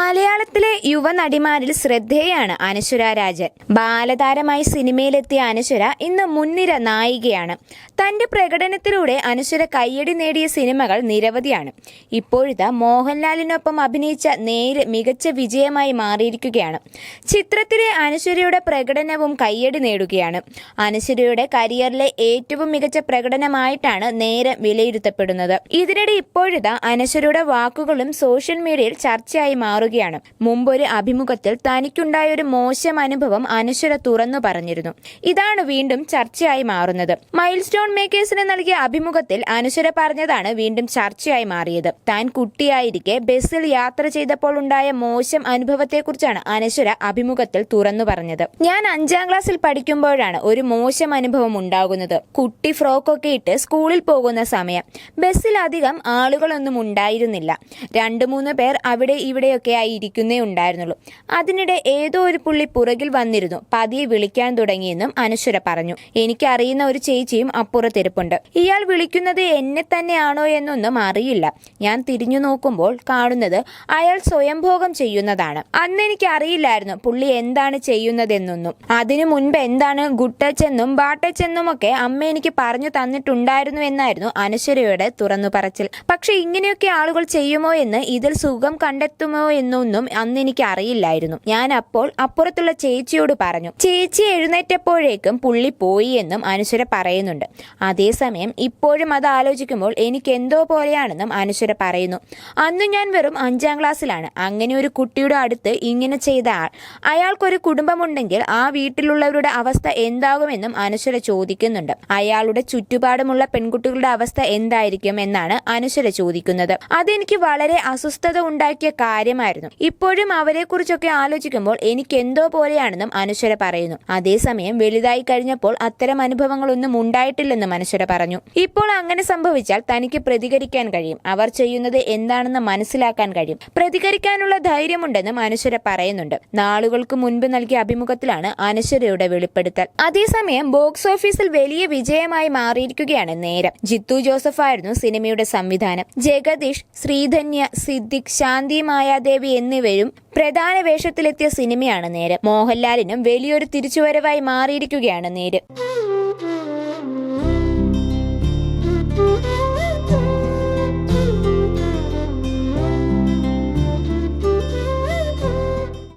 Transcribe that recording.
മലയാളത്തിലെ യുവനടിമാരിൽ ശ്രദ്ധേയാണ് അനശ്വര രാജൻ. ബാലതാരമായി സിനിമയിലെത്തിയ അനശ്വര ഇന്ന് മുൻനിര നായികയാണ്. തന്റെ പ്രകടനത്തിലൂടെ അനശ്വര കയ്യടി നേടിയ സിനിമകൾ നിരവധിയാണ്. ഇപ്പോഴത്തെ മോഹൻലാലിനൊപ്പം അഭിനയിച്ച നേര് മികച്ച വിജയമായി മാറിയിരിക്കുകയാണ്. ചിത്രത്തിലെ അനശ്വരയുടെ പ്രകടനവും കയ്യടി നേടുകയാണ്. അനശ്വരയുടെ കരിയറിലെ ഏറ്റവും മികച്ച പ്രകടനമായിട്ടാണ് നേര് വിലയിരുത്തപ്പെടുന്നത്. ഇതിനിടെ ഇപ്പോഴത്തെ അനശ്വരയുടെ വാക്കുകളും സോഷ്യൽ മീഡിയയിൽ ചർച്ചയായി മാറുകയാണ്. മുമ്പൊരു അഭിമുഖത്തിൽ തനിക്കുണ്ടായ ഒരു മോശം അനുഭവം അനശ്വര തുറന്നു പറഞ്ഞിരുന്നു. ഇതാണ് വീണ്ടും ചർച്ചയായി മാറുന്നത്. മൈൽ സ്റ്റോൺ മേക്കേഴ്സിന് നൽകിയ അഭിമുഖത്തിൽ അനശ്വര പറഞ്ഞതാണ് വീണ്ടും ചർച്ചയായി മാറിയത്. താൻ കുട്ടിയായിരിക്കെ ബസ്സിൽ യാത്ര ചെയ്തപ്പോൾ ഉണ്ടായ മോശം അനുഭവത്തെക്കുറിച്ചാണ് അനശ്വര അഭിമുഖത്തിൽ തുറന്നു പറഞ്ഞത്. ഞാൻ അഞ്ചാം ക്ലാസ്സിൽ പഠിക്കുമ്പോഴാണ് ഒരു മോശം അനുഭവം ഉണ്ടാകുന്നത്. കുട്ടി ഫ്രോക്കൊക്കെ ഇട്ട് സ്കൂളിൽ പോകുന്ന സമയം. ബസ്സിൽ അധികം ആളുകളൊന്നും ഉണ്ടായിരുന്നില്ല. രണ്ടു മൂന്ന് പേർ അവിടെ ഇവിടെയൊക്കെ ആയി ഇരിക്കുന്നേ ഉണ്ടായിരുന്നുള്ളൂ. അതിനിടെ ഏതോ ഒരു പുള്ളി പുറകിൽ വന്നിരുന്നു. പതിയെ വിളിക്കാൻ തുടങ്ങിയെന്നും അനശ്വര പറഞ്ഞു. എനിക്കറിയുന്ന ഒരു ചേച്ചിയും അപ്പുറത്തിരിപ്പുണ്ട്. ഇയാൾ വിളിക്കുന്നത് എന്നെ തന്നെയാണോ എന്നൊന്നും അറിയില്ല. ഞാൻ തിരിഞ്ഞു നോക്കുമ്പോൾ കാണുന്നത് അയാൾ സ്വയംഭോഗം ചെയ്യുന്നതാണ്. അന്ന് എനിക്ക് അറിയില്ലായിരുന്നു പുള്ളി എന്താണ് ചെയ്യുന്നതെന്നൊന്നും. അതിനു മുൻപ് എന്താണ് ഗുഡ് ടച്ച് എന്നും എന്നും ഒക്കെ അമ്മ എനിക്ക് പറഞ്ഞു തന്നിട്ടുണ്ടായിരുന്നു എന്നായിരുന്നു അനശ്വരയുടെ തുറന്നു പറച്ചിൽ പക്ഷെ ഇങ്ങനെയൊക്കെ ആളുകൾ ചെയ്യുമോ എന്ന് ഇതിൽ സുഖം കണ്ടെത്തുമോ എന്നൊന്നും അന്ന് എനിക്ക് അറിയില്ലായിരുന്നു ഞാൻ അപ്പോൾ അപ്പുറത്തുള്ള ചേച്ചിയോട് പറഞ്ഞു ചേച്ചി എഴുന്നേറ്റപ്പോഴേക്കും പുള്ളി പോയി എന്നും അനുശ്വര പറയുന്നുണ്ട്. അതേസമയം ഇപ്പോഴും അത് ആലോചിക്കുമ്പോൾ എനിക്ക് എന്തോ പോലെയാണെന്നും അനുശ്വര പറയുന്നു. അന്ന് ഞാൻ വെറും അഞ്ചാം ക്ലാസ്സിലാണ്. അങ്ങനെ ഒരു കുട്ടിയുടെ അടുത്ത് ഇങ്ങനെ ചെയ്ത ആൾ. അയാൾക്കൊരു കുടുംബമുണ്ടെങ്കിൽ ആ വീട്ടിലുള്ളവരുടെ അവസ്ഥ എന്താകുമെന്നും അനുശ്വര ചോദിക്കുന്നുണ്ട്. അയാളുടെ ചുറ്റുപാടുമുള്ള പെൺകുട്ടികളുടെ അവസ്ഥ എന്തായിരിക്കും എന്നാണ് അനുശ്വര ചോദിക്കുന്നത്. അതെനിക്ക് വളരെ അസ്വസ്ഥത ഉണ്ടാക്കിയ കാര്യമായിരുന്നു. ഇപ്പോഴും അവരെക്കുറിച്ചൊക്കെ ആലോചിക്കുമ്പോൾ എനിക്ക് എന്തോ പോലെയാണെന്നും അനശ്വര പറയുന്നു. അതേസമയം വലുതായി കഴിഞ്ഞപ്പോൾ അത്തരം അനുഭവങ്ങളൊന്നും ഉണ്ടായിട്ടില്ലെന്നും അനശ്വര പറഞ്ഞു. ഇപ്പോൾ അങ്ങനെ സംഭവിച്ചാൽ തനിക്ക് പ്രതികരിക്കാൻ കഴിയും. അവർ ചെയ്യുന്നത് എന്താണെന്ന് മനസ്സിലാക്കാൻ കഴിയും. പ്രതികരിക്കാനുള്ള ധൈര്യമുണ്ടെന്നും അനശ്വര പറയുന്നുണ്ട്. നാളുകൾക്ക് മുൻപ് നൽകിയ അഭിമുഖത്തിലാണ് അനശ്വരയുടെ വെളിപ്പെടുത്തൽ. അതേസമയം ബോക്സ് ഓഫീസിൽ വലിയ വിജയമായി മാറിയിരിക്കുകയാണ് നേരം. ജിത്തു ജോസഫ് ആയിരുന്നു സിനിമയുടെ സംവിധാനം. ജഗദീഷ് ശ്രീധന്യ സിദ്ദിഖ് ശാന്തി മായാദേവി എന്നിവരും പ്രധാന വേഷത്തിലെത്തിയ സിനിമയാണ് നേര്. മോഹൻലാലിനും വലിയൊരു തിരിച്ചുവരവായി മാറിയിരിക്കുകയാണ് നേര്.